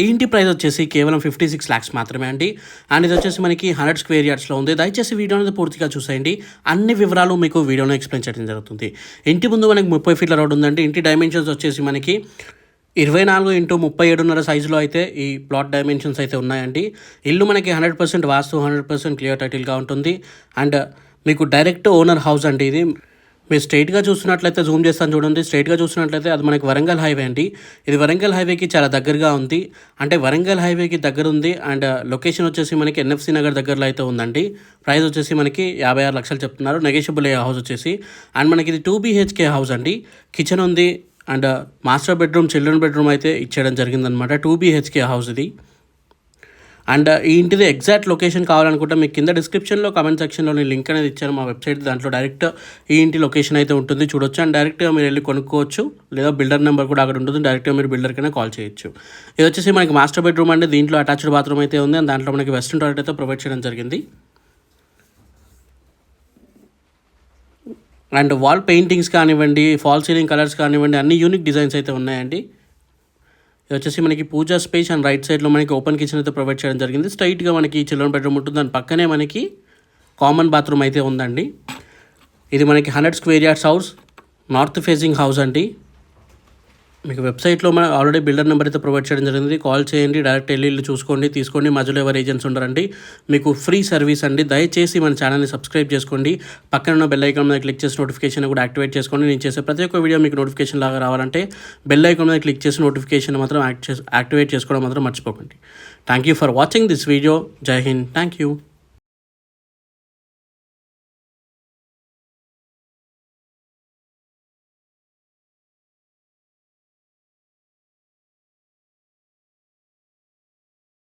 ఈ ఇంటి ప్రైస్ వచ్చేసి కేవలం ఫిఫ్టీ సిక్స్ ల్యాక్స్ మాత్రమే అండి. అండ్ ఇది వచ్చేసి మనకి హండ్రెడ్ స్క్వేర్ యార్డ్స్లో ఉంది. దయచేసి వీడియో అనేది పూర్తిగా చూసేయండి. అన్ని వివరాలు మీకు వీడియోలో ఎక్స్ప్లెయిన్ చేయడం జరుగుతుంది. ఇంటి ముందు మనకి ముప్పై ఫీట్ల రోడ్ ఉందండి. ఇంటి డైమెన్షన్స్ వచ్చేసి మనకి ఇరవై నాలుగు ఇంటూ ముప్పై ఏడున్నర సైజులో అయితే ఈ ప్లాట్ డైమెన్షన్స్ అయితే ఉన్నాయండి. ఇల్లు మనకి hundred percent vastu hundred percent clear టైటిల్గా ఉంటుంది. అండ్ మీకు డైరెక్ట్ ఓనర్ హౌస్ అండి ఇది. మీరు స్ట్రైట్గా చూసినట్లయితే జూమ్ చేస్తాను చూడండి. స్ట్రైట్గా చూసినట్లయితే అది మనకి వరంగల్ హైవే అండి. ఇది వరంగల్ హైవేకి చాలా దగ్గరగా ఉంది. అంటే వరంగల్ హైవేకి దగ్గర ఉంది అండ్ లొకేషన్ వచ్చేసి మనకి ఎన్ఎఫ్సి నగర్ దగ్గరలో అయితే ఉందండి. ప్రైస్ వచ్చేసి మనకి యాభై ఆరు లక్షలు చెప్తున్నారు. నెగోషియబుల్ హౌస్ వచ్చేసి. అండ్ మనకి ఇది టూ బీహెచ్కే హౌస్ అండి. కిచెన్ ఉంది. And master bedroom children bedroom అయితే ఇచ్చేయడం జరిగిందనమాట టూ బీహెచ్కే హౌస్ ఇది. అండ్ ఈ ఇంటిది ఎగ్జాక్ట్ లొకేషన్ కావాలనుకుంటే మీకు కింద డిస్క్రిప్షన్లో కమెంట్ సెక్షన్లో నేను లింక్ అనేది ఇచ్చాను. మా వెబ్సైట్ దాంట్లో డైరెక్ట్ ఈ ఇంటి లొకేషన్ అయితే ఉంటుంది. చూడొచ్చు. అండ్ డైరెక్ట్గా మీరు వెళ్ళి కొనుక్కోవచ్చు. లేదా బిల్డర్ నెంబర్ కూడా అక్కడ ఉంటుంది. డైరెక్ట్గా మీరు బిల్డర్కైనా కాల్ చేయొచ్చు. ఇది వచ్చేసి మనకి మాస్టర్ బెడ్రూమ్ అండి. దీంట్లో అటాచ్డ్ బాత్రూమ్ అయితే ఉంది. అండ్ దాంట్లో మనకి వెస్ట్రన్ టాయిలెట్ అయితే ప్రొవైడ్ చేయడం జరిగింది. అండ్ వాల్ పెయింటింగ్స్ కానివ్వండి ఫాల్ సీలింగ్ కలర్స్ కానివ్వండి అన్ని యూనిక్ డిజైన్స్ అయితే ఉన్నాయండి. వచ్చేసి మనకి పూజా స్పేస్ అండ్ రైట్ సైడ్లో మనకి ఓపెన్ కిచెన్ అయితే ప్రొవైడ్ చేయడం జరిగింది. స్ట్రైట్గా మనకి చిల్డ్రన్ బెడ్రూమ్ ఉంటుంది. దాని పక్కనే మనకి కామన్ బాత్రూమ్ అయితే ఉందండి. ఇది మనకి hundred square yards house north facing house అండి. మీకు వెబ్సైట్లో మన ఆల్రెడీ బిల్డర్ నెంబర్ అయితే ప్రొవైడ్ చేయడం జరిగింది. కాల్ చేయండి డైరెక్ట్ వెళ్ళి ఇల్లు చూసుకోండి తీసుకోండి. మధ్యలో ఎవరు ఏజెంట్స్ ఉండరండి. మీకు ఫ్రీ సర్వీస్ అండి. దయచేసి మన ఛానల్ని సబ్స్క్రైబ్ చేసుకోండి. పక్కన ఉన్న బెల్ ఐకాన్ మీద క్లిక్ చేసి నోటిఫికేషన్ కూడా యాక్టివేట్ చేసుకోండి. నేను చేసే ప్రతి ఒక్క వీడియో మీకు నోటిఫికేషన్ లాగా రావాలంటే బెల్ ఐకాన్ మీద క్లిక్ చేసి నోటిఫికేషన్ మాత్రం యాక్ట్ చేసి యాక్టివేట్ చేసుకోవడం మాత్రం మర్చిపోకండి. Thank you for watching this video. జై హింద్. Thank you